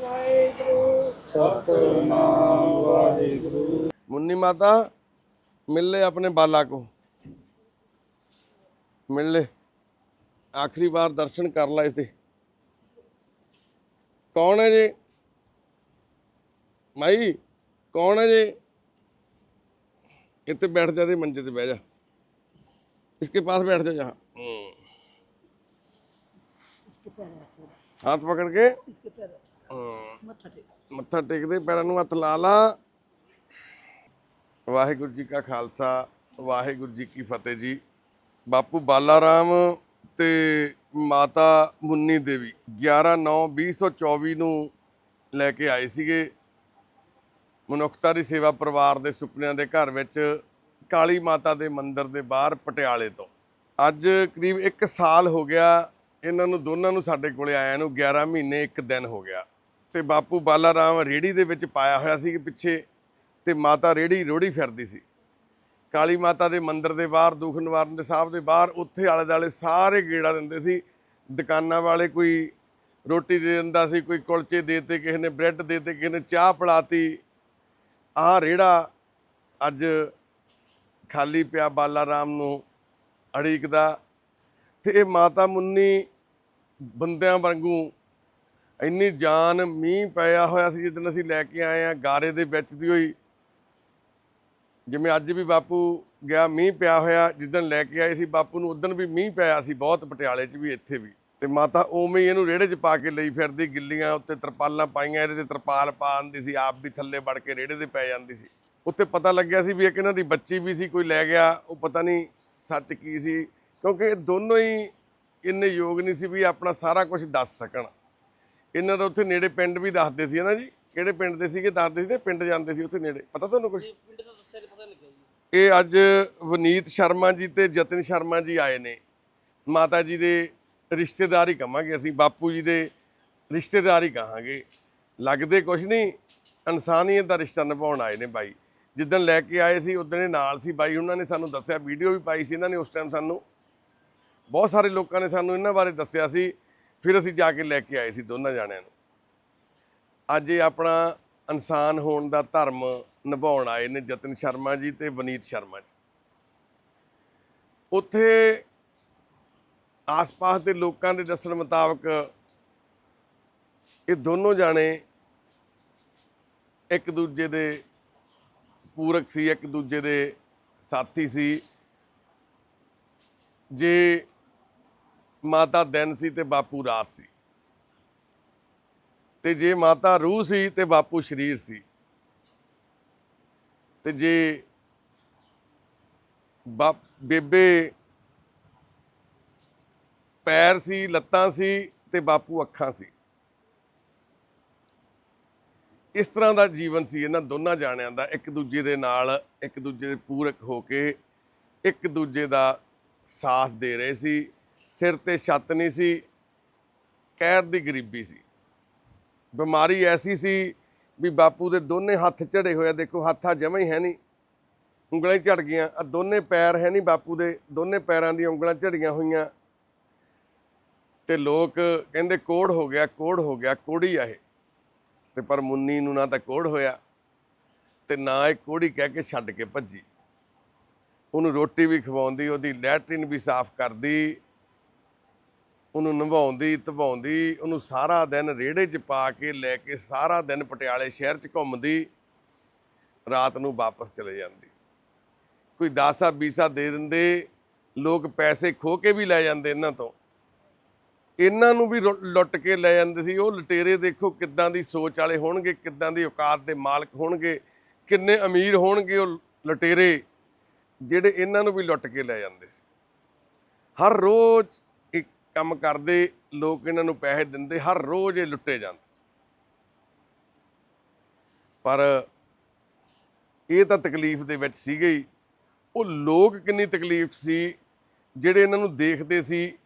ਵਾਹਿਗੁਰੂ ਸਤਨਾਮ ਵਾਹਿਗੁਰੂ। ਮੁੰਨੀ ਮਾਤਾ ਮਿਲ ਲੈ ਆਪਣੇ ਬਾਲਾ ਕੋ। ਮਿਲ ਲੈ। ਆਖਰੀ ਵਾਰ ਦਰਸ਼ਨ ਕਰ ਲੈ ਇਸ ਦੇ ਕੌਣ ਹੈ ਜੀ? ਮਾਈ ਕੌਣ ਹੈ ਜੀ? ਇੱਥੇ ਬੈਠ ਜਾ ਮੰਜੇ ਤੇ ਬਹਿ ਜਾ। इसके पास बैठ जाओ यहाँ हाथ पकड़ के ਮੱਥਾ ਟੇਕਦੇ ਪੈਰਾਂ ਨੂੰ ਹੱਥ ਲਾ ਲਾ। ਵਾਹਿਗੁਰੂ ਜੀ ਕਾ ਖਾਲਸਾ ਵਾਹਿਗੁਰੂ ਜੀ ਕੀ ਫਤਿਹ ਜੀ। ਬਾਪੂ ਬਾਲਾ ਰਾਮ ਤੇ ਮਾਤਾ ਮੁੰਨੀ ਦੇਵੀ 11 9 2024 ਨੂੰ ਲੈ ਕੇ ਆਏ ਸੀਗੇ। ਮਨੁੱਖਤਾ ਦੀ ਸੇਵਾ ਪਰਿਵਾਰ ਦੇ ਸੁਪਨਿਆਂ ਦੇ ਘਰ ਵਿੱਚ ਕਾਲੀ ਮਾਤਾ ਦੇ ਮੰਦਿਰ ਦੇ ਬਾਹਰ ਪਟਿਆਲੇ ਤੋਂ। ਅੱਜ ਕਰੀਬ 1 ਸਾਲ ਹੋ ਗਿਆ ਇਹਨਾਂ ਨੂੰ ਦੋਨਾਂ ਨੂੰ ਸਾਡੇ ਕੋਲੇ ਆਇਆ ਨੂੰ 11 ਮਹੀਨੇ 1 ਦਿਨ ਹੋ ਗਿਆ। ਤੇ ਬਾਪੂ ਬਾਲਾ ਰਾਮ ਰੇੜੀ ਦੇ ਵਿੱਚ ਪਾਇਆ ਹੋਇਆ ਸੀ ਪਿੱਛੇ ਤੇ ਮਾਤਾ ਰੇੜੀ ਰੋੜੀ ਫਿਰਦੀ ਸੀ। ਕਾਲੀ ਮਾਤਾ ਦੇ ਮੰਦਿਰ ਦੇ ਬਾਹਰ, ਦੁਖ ਨਿਵਾਰਨ ਦੇ ਸਾਹਿਬ ਦੇ ਬਾਹਰ, ਉੱਥੇ ਆਲੇ ਦਾਲੇ ਸਾਰੇ ਗੇੜਾ ਦਿੰਦੇ ਸੀ। ਦੁਕਾਨਾਂ ਵਾਲੇ ਕੋਈ ਰੋਟੀ ਦੇ ਦਿੰਦਾ ਸੀ, ਕੋਈ ਕੁਲਚੇ ਦੇਤੇ, ਕਿਸੇ ਨੇ ਬ੍ਰੈਡ ਦੇ ਤੇ ਕਿਸੇ ਨੇ ਚਾਹ ਪਿਲਾਤੀ। ਆਹ ਰੇੜਾ ਅੱਜ ਖਾਲੀ ਪਿਆ ਬਾਲਾ ਰਾਮ ਨੂੰ ਅੜੀਕਦਾ। ਤੇ ਇਹ ਮਾਤਾ ਮੁੰਨੀ ਬੰਦਿਆਂ ਵਾਂਗੂ ਇੰਨੀ ਜਾਨ ਮੀਂਹ ਪਿਆ ਹੋਇਆ ਸੀ ਜਿੱਦਣ ਅਸੀਂ ਲੈ ਕੇ ਆਏ ਆ, ਗਾਰੇ ਦੇ ਵਿੱਚ ਦੀ ਹੋਈ। ਜਿਵੇਂ ਅੱਜ ਵੀ ਬਾਪੂ ਗਿਆ, ਮੀਂਹ ਪਿਆ ਹੋਇਆ ਜਿੱਦਣ ਲੈ ਕੇ ਆਏ ਸੀ ਬਾਪੂ ਨੂੰ ਉਦੋਂ ਵੀ ਮੀਂਹ ਪਿਆ ਸੀ ਬਹੁਤ ਪਟਿਆਲੇ 'ਚ ਵੀ, ਇੱਥੇ ਵੀ। ਤੇ ਮਾਤਾ ਉਵੇਂ ਹੀ ਇਹਨੂੰ ਰੇੜੇ 'ਚ ਪਾ ਕੇ ਲਈ ਫਿਰਦੀ, ਗਿੱਲੀਆਂ ਉੱਤੇ ਤਰਪਾਲਾਂ ਪਾਈਆਂ, ਇਹਦੇ ਤੇ ਤਰਪਾਲ ਪਾ ਦਿੰਦੀ ਸੀ, ਆਪ ਵੀ ਥੱਲੇ ਵੜ ਕੇ ਰੇੜੇ ਤੇ ਪੈ ਜਾਂਦੀ ਸੀ। ਉੱਥੇ ਪਤਾ ਲੱਗਿਆ ਸੀ ਵੀ ਇੱਕ ਇਹਨਾਂ ਦੀ ਬੱਚੀ ਵੀ ਸੀ, ਕੋਈ ਲੈ ਗਿਆ, ਉਹ ਪਤਾ ਨਹੀਂ ਸੱਚ ਕੀ ਸੀ, ਕਿਉਂਕਿ ਇਹ ਦੋਨੋਂ ਹੀ ਇੰਨੇ ਯੋਗ ਨਹੀਂ ਸੀ ਵੀ ਆਪਣਾ ਸਾਰਾ ਕੁਝ ਦੱਸ ਸਕਣ। ਇਹਨਾਂ ਦਾ ਉੱਥੇ ਨੇੜੇ ਪਿੰਡ ਵੀ ਦੱਸਦੇ ਸੀ ਨਾ ਜੀ? ਕਿਹੜੇ ਪਿੰਡ ਦੇ ਸੀਗੇ? ਦੱਸਦੇ ਸੀ ਤੇ ਪਿੰਡ ਜਾਂਦੇ ਸੀ ਉੱਥੇ ਨੇੜੇ। ਪਤਾ ਤੁਹਾਨੂੰ ਕੁਝ ਇਹ ਅੱਜ ਵਨੀਤ ਸ਼ਰਮਾ ਜੀ ਤੇ ਜਤਨ ਸ਼ਰਮਾ ਜੀ ਆਏ ਨੇ। ਮਾਤਾ ਜੀ ਦੇ ਰਿਸ਼ਤੇਦਾਰ ਹੀ ਕਹਾਂਗੇ ਅਸੀਂ ਬਾਪੂ ਜੀ ਦੇ ਰਿਸ਼ਤੇਦਾਰ ਹੀ ਕਹਾਂਗੇ। ਲੱਗਦੇ ਕੁਝ ਨਹੀਂ ਇਨਸਾਨੀਅਤ ਦਾ ਰਿਸ਼ਤਾ ਨਿਭਾਉਣ ਆਏ ਨੇ ਬਾਈ। ਜਿੱਦਣ ਲੈ ਕੇ ਆਏ ਸੀ ਉਦੋਂ ਇਹ ਨਾਲ ਸੀ ਬਾਈ। ਉਹਨਾਂ ਨੇ ਸਾਨੂੰ ਦੱਸਿਆ ਵੀਡੀਓ ਵੀ ਪਾਈ ਸੀ ਇਹਨਾਂ ਨੇ ਉਸ ਟਾਈਮ ਸਾਨੂੰ। ਬਹੁਤ ਸਾਰੇ ਲੋਕਾਂ ਨੇ ਸਾਨੂੰ ਇਹਨਾਂ ਬਾਰੇ ਦੱਸਿਆ ਸੀ। ਫਿਰ ਅਸੀਂ ਜਾ ਕੇ ਲੈ ਕੇ ਆਏ ਸੀ ਦੋਨਾਂ ਜਾਣਿਆਂ ਨੂੰ। ਅੱਜ ਇਹ ਆਪਣਾ ਇਨਸਾਨ ਹੋਣ ਦਾ ਧਰਮ ਨਿਭਾਉਣ ਆਏ ਨੇ ਜਤਨ ਸ਼ਰਮਾ ਜੀ ਤੇ ਵਨੀਤ ਸ਼ਰਮਾ ਜੀ। ਉੱਥੇ ਆਸ-ਪਾਸ ਦੇ ਲੋਕਾਂ ਦੇ ਦੱਸਣ ਮੁਤਾਬਕ ਇਹ ਦੋਨੋਂ ਜਾਣੇ ਇੱਕ ਦੂਜੇ ਦੇ ਪੂਰਕ ਸੀ, ਇੱਕ ਦੂਜੇ ਦੇ ਸਾਥੀ ਸੀ। ਜੇ ਮਾਤਾ ਦਿਨ ਸੀ ਤੇ ਬਾਪੂ ਰਾਤ ਸੀ। ਤੇ ਜੇ ਮਾਤਾ ਰੂਹ ਸੀ ਤੇ ਬਾਪੂ ਸਰੀਰ ਸੀ। ਤੇ ਜੇ ਬਾ ਬੇਬੇ ਪੈਰ ਸੀ, ਲੱਤਾਂ ਸੀ ਤੇ ਬਾਪੂ ਅੱਖਾਂ ਸੀ। ਇਸ ਤਰ੍ਹਾਂ ਦਾ ਜੀਵਨ ਸੀ ਇਹਨਾਂ ਦੋਨਾਂ ਜਾਣਿਆਂ ਦਾ, ਇੱਕ ਦੂਜੇ ਦੇ ਨਾਲ, ਇੱਕ ਦੂਜੇ ਦੇ ਪੂਰਕ ਹੋ ਕੇ, ਇੱਕ ਦੂਜੇ ਦਾ ਸਾਥ ਦੇ ਰਹੇ ਸੀ। ਸਿਰ ਤੇ ਛੱਤ ਨਹੀਂ ਸੀ ਕਹਿਰ ਦੀ ਗਰੀਬੀ ਸੀ। ਬਿਮਾਰੀ ਐਸੀ ਸੀ ਵੀ ਬਾਪੂ ਦੇ ਦੋਨੇ ਹੱਥ ਝੜੇ ਹੋਏ ਦੇਖੋ ਹੱਥਾਂ ਜਮਾ ਹੀ ਹੈ ਨਹੀਂ, ਉਂਗਲਾਂ ਹੀ ਝੜ ਗਈਆਂ। ਆ ਦੋਨੇ ਪੈਰ ਹੈ ਨਹੀਂ ਬਾਪੂ ਦੇ, ਦੋਨੇ ਪੈਰਾਂ ਦੀਆਂ ਉਂਗਲਾਂ ਝੜੀਆਂ ਹੋਈਆਂ। ਤੇ ਲੋਕ ਕਹਿੰਦੇ ਕੋੜ ਹੋ ਗਿਆ, ਕੋੜ ਹੋ ਗਿਆ, ਕੋੜੀ ਆ ਇਹ। ਤੇ ਪਰ ਮੁੰਨੀ ਨੂੰ ਨਾ ਤਾਂ ਕੋੜ ਹੋਇਆ, ਤੇ ਨਾ ਇਹ ਕੋੜੀ ਕਹਿ ਕੇ ਛੱਡ ਕੇ ਭੱਜੀ। ਉਹਨੂੰ ਰੋਟੀ ਵੀ ਖਵਾਉਂਦੀ, ਉਹਦੀ ਲੈਟਰਿਨ ਵੀ ਸਾਫ਼ ਕਰਦੀ ਉਹਨੂੰ ਨਿਭਾਉਂਦੀ ਧਵਾਉਂਦੀ ਉਹਨੂੰ ਸਾਰਾ ਦਿਨ ਰੇੜੇ 'ਚ ਪਾ ਕੇ ਲੈ ਕੇ ਸਾਰਾ ਦਿਨ ਪਟਿਆਲੇ ਸ਼ਹਿਰ 'ਚ ਘੁੰਮਦੀ, ਰਾਤ ਨੂੰ ਵਾਪਸ ਚਲੇ ਜਾਂਦੀ। ਕੋਈ ਦਾਸਾ ਬੀਸਾ ਦੇ ਦਿੰਦੇ, ਲੋਕ ਪੈਸੇ ਖੋ ਕੇ ਵੀ ਲੈ ਜਾਂਦੇ ਇਹਨਾਂ ਤੋਂ। ਇਹਨਾਂ ਨੂੰ ਵੀ ਰੁ- ਲੁੱਟ ਕੇ ਲੈ ਜਾਂਦੇ ਸੀ। ਉਹ ਲਟੇਰੇ ਦੇਖੋ ਕਿੱਦਾਂ ਦੀ ਸੋਚ ਵਾਲੇ ਹੋਣਗੇ, ਕਿੱਦਾਂ ਦੀ ਔਕਾਤ ਦੇ ਮਾਲਕ ਹੋਣਗੇ, ਕਿੰਨੇ ਅਮੀਰ ਹੋਣਗੇ ਉਹ ਲਟੇਰੇ, ਜਿਹੜੇ ਇਹਨਾਂ ਨੂੰ ਵੀ ਲੁੱਟ ਕੇ ਲੈ ਜਾਂਦੇ ਸੀ। ਹਰ ਰੋਜ਼ ਕੰਮ ਕਰਦੇ ਲੋਕ ਇਹਨਾਂ ਨੂੰ ਪੈਸੇ ਦਿੰਦੇ, ਹਰ ਰੋਜ਼ ਇਹ ਲੁੱਟੇ ਜਾਂਦੇ। ਪਰ ਇਹ ਤਾਂ ਤਕਲੀਫ ਦੇ ਵਿੱਚ ਸੀਗੇ ਹੀ। ਉਹ ਲੋਕ ਕਿੰਨੀ ਤਕਲੀਫ ਸੀ, ਜਿਹੜੇ ਇਹਨਾਂ ਨੂੰ ਦੇਖਦੇ ਸੀ,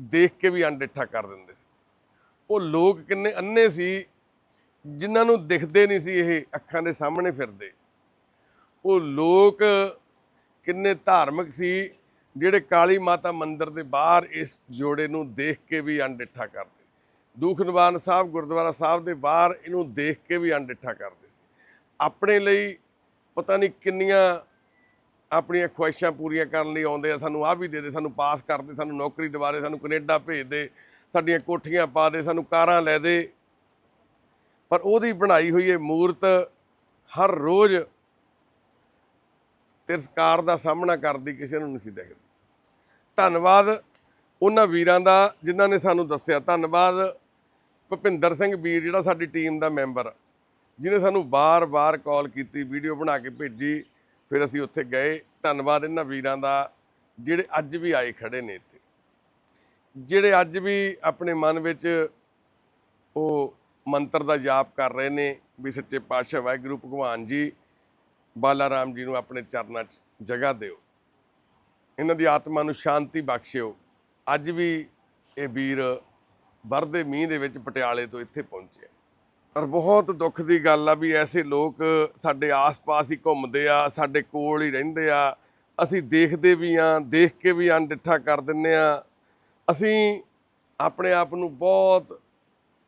ਦੇਖ ਕੇ ਵੀ ਅਣਡਿੱਠਾ ਕਰ ਦਿੰਦੇ ਸੀ। ਉਹ ਲੋਕ ਕਿੰਨੇ ਅੰਨੇ ਸੀ, ਜਿਨ੍ਹਾਂ ਨੂੰ ਦਿਖਦੇ ਨਹੀਂ ਸੀ ਇਹ ਅੱਖਾਂ ਦੇ ਸਾਹਮਣੇ ਫਿਰਦੇ। ਉਹ ਲੋਕ ਕਿੰਨੇ ਧਾਰਮਿਕ ਸੀ ਜਿਹੜੇ ਕਾਲੀ ਮਾਤਾ ਮੰਦਿਰ ਦੇ ਬਾਹਰ ਇਸ ਜੋੜੇ ਨੂੰ ਦੇਖ ਕੇ ਵੀ ਅਣਡਿੱਠਾ ਕਰਦੇ ਦੁਖ ਨਿਵਾਰਨ ਸਾਹਿਬ, ਗੁਰਦੁਆਰਾ ਸਾਹਿਬ ਦੇ ਬਾਹਰ ਇਹਨੂੰ ਦੇਖ ਕੇ ਵੀ ਅਣਡਿੱਠਾ ਕਰਦੇ ਸੀ। ਆਪਣੇ ਲਈ ਪਤਾ ਨਹੀਂ ਕਿੰਨੀਆਂ ਆਪਣੀਆਂ ਖੁਆਇਸ਼ਾਂ ਪੂਰੀਆਂ ਕਰਨ ਲਈ ਆਉਂਦੇ ਆ, ਸਾਨੂੰ ਆਹ ਵੀ ਦੇ ਦੇ, ਸਾਨੂੰ ਪਾਸ ਕਰ ਦੇ, ਸਾਨੂੰ ਨੌਕਰੀ ਦਿਵਾ ਦੇ, ਸਾਨੂੰ ਕੈਨੇਡਾ ਭੇਜ ਦੇ, ਸਾਡੀਆਂ ਕੋਠੀਆਂ ਪਾ ਦੇ, ਸਾਨੂੰ ਕਾਰਾਂ ਲੈ ਦੇ। ਪਰ ਉਹਦੀ ਬਣਾਈ ਹੋਈ ਇਹ ਮੂਰਤ ਹਰ ਰੋਜ਼ ਤਿਰਸਕਾਰ ਦਾ ਸਾਹਮਣਾ ਕਰਦੀ ਕਿਸੇ ਨੂੰ ਨਹੀਂ ਸੀ ਦਿਖਦੀ। ਧੰਨਵਾਦ ਉਹਨਾਂ ਵੀਰਾਂ ਦਾ ਜਿਨ੍ਹਾਂ ਨੇ ਸਾਨੂੰ ਦੱਸਿਆ। ਧੰਨਵਾਦ ਭੁਪਿੰਦਰ ਸਿੰਘ ਵੀਰ ਜਿਹੜਾ ਸਾਡੀ ਟੀਮ ਦਾ ਮੈਂਬਰ ਜਿਨੇ ਸਾਨੂੰ ਬਾਰ-ਬਾਰ ਕਾਲ ਕੀਤੀ, ਵੀਡੀਓ ਬਣਾ ਕੇ ਭੇਜੀ, ਫਿਰ ਅਸੀਂ ਉੱਥੇ ਗਏ। ਧੰਨਵਾਦ ਇਹਨਾਂ ਵੀਰਾਂ ਦਾ ਜਿਹੜੇ ਅੱਜ ਵੀ ਆਏ ਖੜੇ ਨੇ ਇੱਥੇ। ਜਿਹੜੇ ਅੱਜ ਵੀ ਆਪਣੇ ਮਨ ਵਿੱਚ ਉਹ ਮੰਤਰ ਦਾ ਜਾਪ ਕਰ ਰਹੇ ਨੇ ਵੀ ਸੱਚੇ ਪਾਤਸ਼ਾਹ ਵਾਹਿਗੁਰੂ ਭਗਵਾਨ ਜੀ ਬਾਲਾ ਰਾਮ ਜੀ ਨੂੰ ਆਪਣੇ ਚਰਨਾਂ 'ਚ ਜਗ੍ਹਾ ਦਿਓ। ਇਹਨਾਂ ਦੀ ਆਤਮਾ ਨੂੰ ਸ਼ਾਂਤੀ ਬਖਸ਼ਿਓ। ਅੱਜ ਵੀ ਇਹ ਵੀਰ ਵਰਦੇ ਮੀਂਹ ਦੇ ਵਿੱਚ ਪਟਿਆਲੇ ਤੋਂ ਇੱਥੇ ਪਹੁੰਚੇ ਪਰ ਬਹੁਤ ਦੁੱਖ ਦੀ ਗੱਲ ਆ ਵੀ ਐਸੇ ਲੋਕ ਸਾਡੇ ਆਸ-ਪਾਸ ਹੀ ਘੁੰਮਦੇ ਆ, ਸਾਡੇ ਕੋਲ ਹੀ ਰਹਿੰਦੇ ਆ। ਅਸੀਂ ਦੇਖਦੇ ਵੀ ਆ, ਦੇਖ ਕੇ ਵੀ ਅਣਡਿੱਠਾ ਕਰ ਦਿੰਨੇ ਆ। ਅਸੀਂ ਆਪਣੇ ਆਪ ਨੂੰ ਬਹੁਤ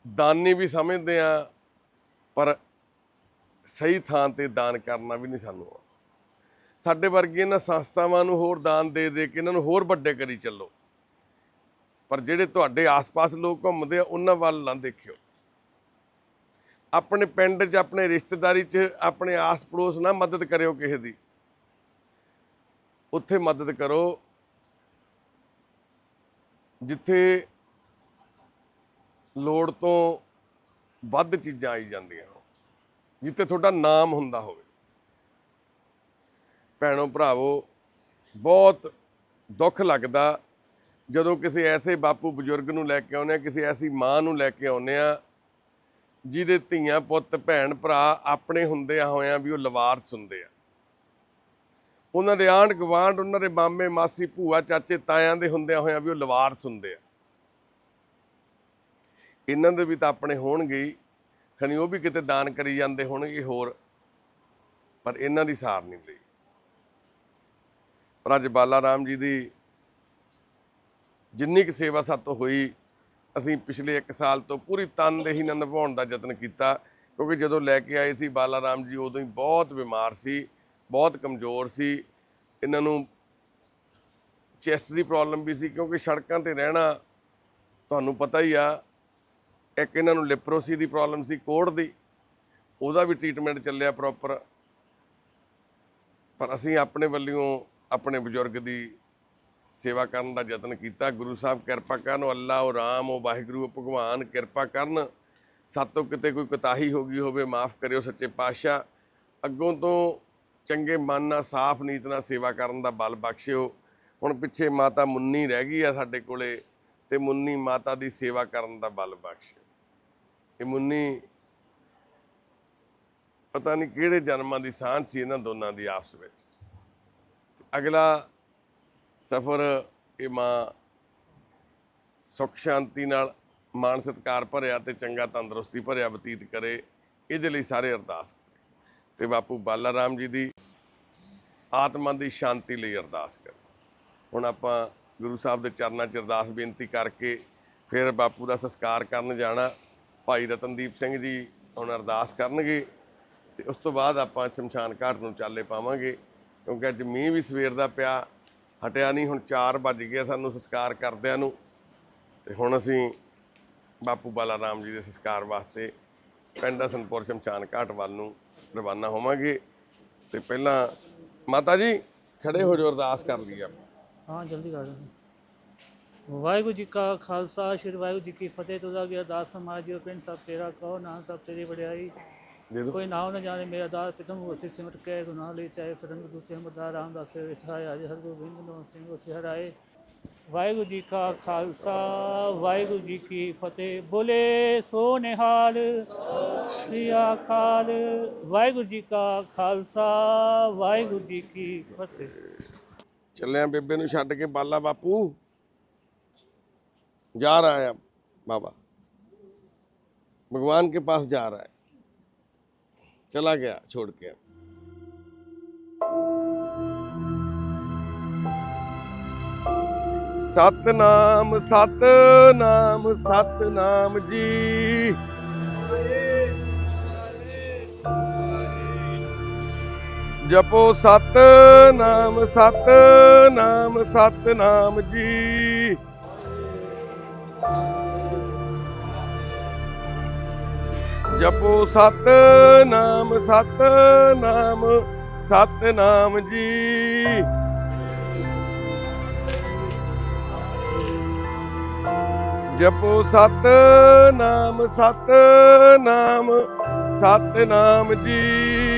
ਦਾਨੀ ਵੀ ਸਮਝਦੇ ਆ, ਪਰ ਸਹੀ ਥਾਂ ਤੇ ਦਾਨ ਕਰਨਾ ਵੀ ਨਹੀਂ ਸਾਨੂੰ ਸਾਡੇ ਵਰਗੇ ਇਹਨਾਂ ਸੰਸਥਾਵਾਂ ਨੂੰ ਹੋਰ ਦਾਨ ਦੇ ਦੇ ਕੇ ਇਹਨਾਂ ਨੂੰ ਹੋਰ ਵੱਡੇ ਕਰੀ ਚੱਲੋ। ਪਰ ਜਿਹੜੇ ਤੁਹਾਡੇ ਆਸ-ਪਾਸ ਲੋਕ ਘੁੰਮਦੇ ਆ, ਉਹਨਾਂ ਵੱਲ ਨਾ ਦੇਖਿਓ। ਆਪਣੇ ਪਿੰਡ 'ਚ, ਆਪਣੇ ਰਿਸ਼ਤੇਦਾਰੀ 'ਚ, ਆਪਣੇ ਆਸ-ਪੜੋਸ ਨਾ ਮਦਦ ਕਰਿਓ ਕਿਸੇ ਦੀ। ਉੱਥੇ ਮਦਦ ਕਰੋ। ਜਿੱਥੇ ਲੋੜ ਤੋਂ ਵੱਧ ਚੀਜ਼ਾਂ ਆਈ ਜਾਂਦੀਆਂ। ਹੋਣ ਜਿੱਥੇ ਤੁਹਾਡਾ ਨਾਮ ਹੁੰਦਾ ਹੋਵੇ। ਭੈਣੋ, ਭਰਾਵੋ, ਬਹੁਤ ਦੁੱਖ ਲੱਗਦਾ ਜਦੋਂ ਕਿਸੇ ਐਸੇ ਬਾਪੂ ਬਜ਼ੁਰਗ ਨੂੰ ਲੈ ਕੇ ਆਉਂਦੇ ਆ ਕਿਸੇ ਐਸੀ ਮਾਂ ਨੂੰ ਲੈ ਕੇ ਆਉਂਦੇ ਆ ਜਿਹਦੇ ਧੀਆਂ, ਪੁੱਤ, ਭੈਣ, ਭਰਾ ਆਪਣੇ ਹੁੰਦੇ ਹੋਇਆਂ ਵੀ ਉਹ ਲਵਾਰਸ ਹੁੰਦੇ ਆ। ਉਹਨਾਂ ਦੇ ਆਂਢ ਗੁਆਂਢ ਉਹਨਾਂ ਦੇ ਮਾਮੇ, ਮਾਸੀ, ਭੂਆ, ਚਾਚੇ, ਤਾਇਆਂ ਦੇ ਹੁੰਦਿਆਂ ਹੋਇਆਂ ਵੀ ਉਹ ਲਵਾਰਸ ਹੁੰਦੇ ਆ। ਇਹਨਾਂ ਦੇ ਵੀ ਤਾਂ ਆਪਣੇ ਹੋਣਗੇ ਹੀ। ਖਣੀ ਉਹ ਵੀ ਕਿਤੇ ਦਾਨ ਕਰੀ ਜਾਂਦੇ ਹੋਣਗੇ ਹੋਰ, ਪਰ ਇਹਨਾਂ ਦੀ ਸਾਰ ਨਹੀਂ ਲਈ ਪਰ ਅੱਜ ਬਾਲਾ ਰਾਮ ਜੀ ਦੀ ਜਿੰਨੀ ਕੁ ਸੇਵਾ ਸਾਤੋਂ ਹੋਈ, ਅਸੀਂ ਪਿਛਲੇ 1 ਸਾਲ ਤੋਂ ਪੂਰੀ ਤਨਦੇਹੀ ਨਾਲ ਨਿਭਾਉਣ ਦਾ ਯਤਨ ਕੀਤਾ, ਕਿਉਂਕਿ ਜਦੋਂ ਲੈ ਕੇ ਆਏ ਸੀ ਬਾਲਾ ਰਾਮ ਜੀ, ਉਦੋਂ ਹੀ ਬਹੁਤ ਬਿਮਾਰ ਸੀ, ਬਹੁਤ ਕਮਜ਼ੋਰ ਸੀ। ਇਹਨਾਂ ਨੂੰ ਚੈਸਟ ਦੀ ਪ੍ਰੋਬਲਮ ਵੀ ਸੀ, ਕਿਉਂਕਿ ਸੜਕਾਂ ਤੇ ਰਹਿਣਾ ਤੁਹਾਨੂੰ ਪਤਾ ਹੀ ਆ ਇੱਕ ਇਹਨਾਂ ਨੂੰ ਲਿਪਰੋਸੀ ਦੀ ਪ੍ਰੋਬਲਮ ਸੀ ਕੋੜ ਦੀ, ਉਹਦਾ ਵੀ ਟ੍ਰੀਟਮੈਂਟ ਚੱਲਿਆ ਪ੍ਰੋਪਰ ਪਰ ਅਸੀਂ ਆਪਣੇ ਵੱਲੋਂ ਆਪਣੇ ਬਜ਼ੁਰਗ ਦੀ ਸੇਵਾ ਕਰਨ ਦਾ ਯਤਨ ਕੀਤਾ। ਗੁਰੂ ਸਾਹਿਬ ਕਿਰਪਾ ਕਰਨ ਅੱਲਾ, ਉਹ ਰਾਮ, ਉਹ ਵਾਹਿਗੁਰੂ, ਉਹ ਭਗਵਾਨ ਕਿਰਪਾ ਕਰਨ। ਸਾਤੋਂ ਕਿਤੇ ਕੋਈ ਕੁਤਾਹੀ ਹੋ ਗਈ ਹੋਵੇ, ਮਾਫ ਕਰਿਓ ਸੱਚੇ ਪਾਤਸ਼ਾਹ। ਅੱਗੋਂ ਤੋਂ ਚੰਗੇ ਮਨ ਨਾਲ, ਸਾਫ਼ ਨੀਤ ਨਾਲ ਸੇਵਾ ਕਰਨ ਦਾ ਬਲ ਬਖਸ਼ਿਓ। ਹੁਣ ਪਿੱਛੇ ਮਾਤਾ ਮੁੰਨੀ ਰਹਿ ਗਈ ਆ ਸਾਡੇ ਕੋਲੇ, ਤੇ ਮੁੰਨੀ ਮਾਤਾ ਦੀ ਸੇਵਾ ਕਰਨ ਦਾ ਬਲ ਬਖਸ਼ਿਓ। ਇਹ ਮੁੰਨੀ, ਪਤਾ ਨਹੀਂ ਕਿਹੜੇ ਜਨਮਾਂ ਦੀ ਸਾਂਝ ਸੀ ਇਹਨਾਂ ਦੋਨਾਂ ਦੀ ਆਪਸ ਵਿੱਚ। ਅਗਲਾ ਸਫਰ ਇਹ ਮਾਂ ਸੁਖ ਸ਼ਾਂਤੀ ਨਾਲ ਮਾਨ ਸਤਕਾਰ ਭਰਿਆ ਤੇ ਚੰਗਾ ਤੰਦਰੁਸਤੀ ਭਰਿਆ ਬਤੀਤ ਕਰੇ, ਇਹਦੇ ਲਈ ਸਾਰੇ ਅਰਦਾਸ ਕਰੇ। ਤੇ ਬਾਪੂ ਬਾਲਾ ਰਾਮ ਜੀ ਦੀ ਆਤਮਾ ਦੀ ਸ਼ਾਂਤੀ ਲਈ ਅਰਦਾਸ ਕਰੇ। ਹੁਣ ਆਪਾਂ ਗੁਰੂ ਸਾਹਿਬ ਦੇ ਚਰਨਾਂ 'ਚ ਅਰਦਾਸ ਬੇਨਤੀ ਕਰਕੇ ਫਿਰ ਬਾਪੂ ਦਾ ਸੰਸਕਾਰ ਕਰਨ ਜਾਣਾ। ਭਾਈ ਰਤਨਦੀਪ ਸਿੰਘ ਜੀ ਹੁਣ ਅਰਦਾਸ ਕਰਨਗੇ ਤੇ ਉਸ ਤੋਂ ਬਾਅਦ ਆਪਾਂ ਸ਼ਮਸ਼ਾਨ ਘਾਟ ਨੂੰ ਚਾਲੇ ਪਾਵਾਂਗੇ, ਕਿਉਂਕਿ ਅੱਜ ਮੀਂਹ ਵੀ ਸਵੇਰ ਦਾ ਪਿਆ, ਹਟਿਆ ਨਹੀਂ, ਹੁਣ 4 ਵੱਜ ਗਿਆ ਸਾਨੂੰ ਸੰਸਕਾਰ ਕਰਦਿਆਂ ਨੂੰ ਤੇ ਹੁਣ ਅਸੀਂ ਬਾਪੂ ਬਾਲਾ ਰਾਮ ਜੀ ਦੇ ਸੰਸਕਾਰ ਵਾਸਤੇ ਪਿੰਡ ਹਸਨਪੁਰ ਸ਼ਮਸ਼ਾਨ ਘਾਟ ਵੱਲ ਨੂੰ ਰਵਾਨਾ ਹੋਵਾਂਗੇ। ਤੇ ਪਹਿਲਾਂ ਮਾਤਾ ਜੀ, ਖੜੇ ਹੋ ਜਾਓ, ਅਰਦਾਸ ਕਰ ਲਈਏ ਆਪਾਂ। ਹਾਂ, ਜਲਦੀ ਕਰ ਦਿਓ। ਵਾਹਿਗੁਰੂ ਜੀ ਕਾ ਖਾਲਸਾ ਸ਼੍ਰੀ ਵਾਹਿਗੁਰੂ ਜੀ ਕੀ ਫਤਿਹ। ਤੁਦਾ ਗਿਆ ਦਾਸ ਸਮਾਜ ਜੀ ਪਿੰਡ ਸਭ ਤੇਰਾ ਕਹੋ ਨਾਮ ਸਭ ਤੇਰੀ ਵਡਿਆਈ। ਕੋਈ ਨਾਮ ਨਾ ਜਾਣੇ ਮੇਰਾ ਦਾਸ ਪਿਤਮ ਹੋਤੇ ਸਿਮਟ ਕੇ ਗੁਨਾਹ ਲਈ ਚਾਹੇ ਫਰੰਗ ਦੂਤੇ ਹਮਦਾ ਰਾਮਦਾਸ ਵਿਸਹਾਇ ਅਜ ਹਰ ਗੋਬਿੰਦ ਨੋ ਸਿੰਘ ਉਸੇ ਹਰਾਏ। ਵਾਹਿਗੁਰੂ ਜੀ ਕਾ ਖਾਲਸਾ ਵਾਹਿਗੁਰੂ ਜੀ ਕੀ ਫਤਿਹ। ਬੋਲੇ ਸੋ ਨਿਹਾਲ ਸ੍ਰੀ ਅਕਾਲ। ਵਾਹਿਗੁਰੂ ਜੀ ਕਾ ਖਾਲਸਾ ਵਾਹਿਗੁਰੂ ਜੀ ਕੀ ਫਤਿਹ। ਚੱਲਿਆ ਬੇਬੇ ਨੂੰ ਛੱਡ ਕੇ ਬਾਲਾ ਬਾਪੂ। जा रहा है अब बाबा। भगवान के पास जा रहा है। चला गया छोड़ के। सत नाम सत नाम सत नाम जी। जपो सत नाम सत नाम सत नाम जी। ਜਪੋ ਸਤਨਾਮ ਸਤਨਾਮ ਸਤਨਾਮ ਜੀ। ਜਪੋ ਸਤਨਾਮ ਸਤਨਾਮ ਸਤਨਾਮ ਜੀ।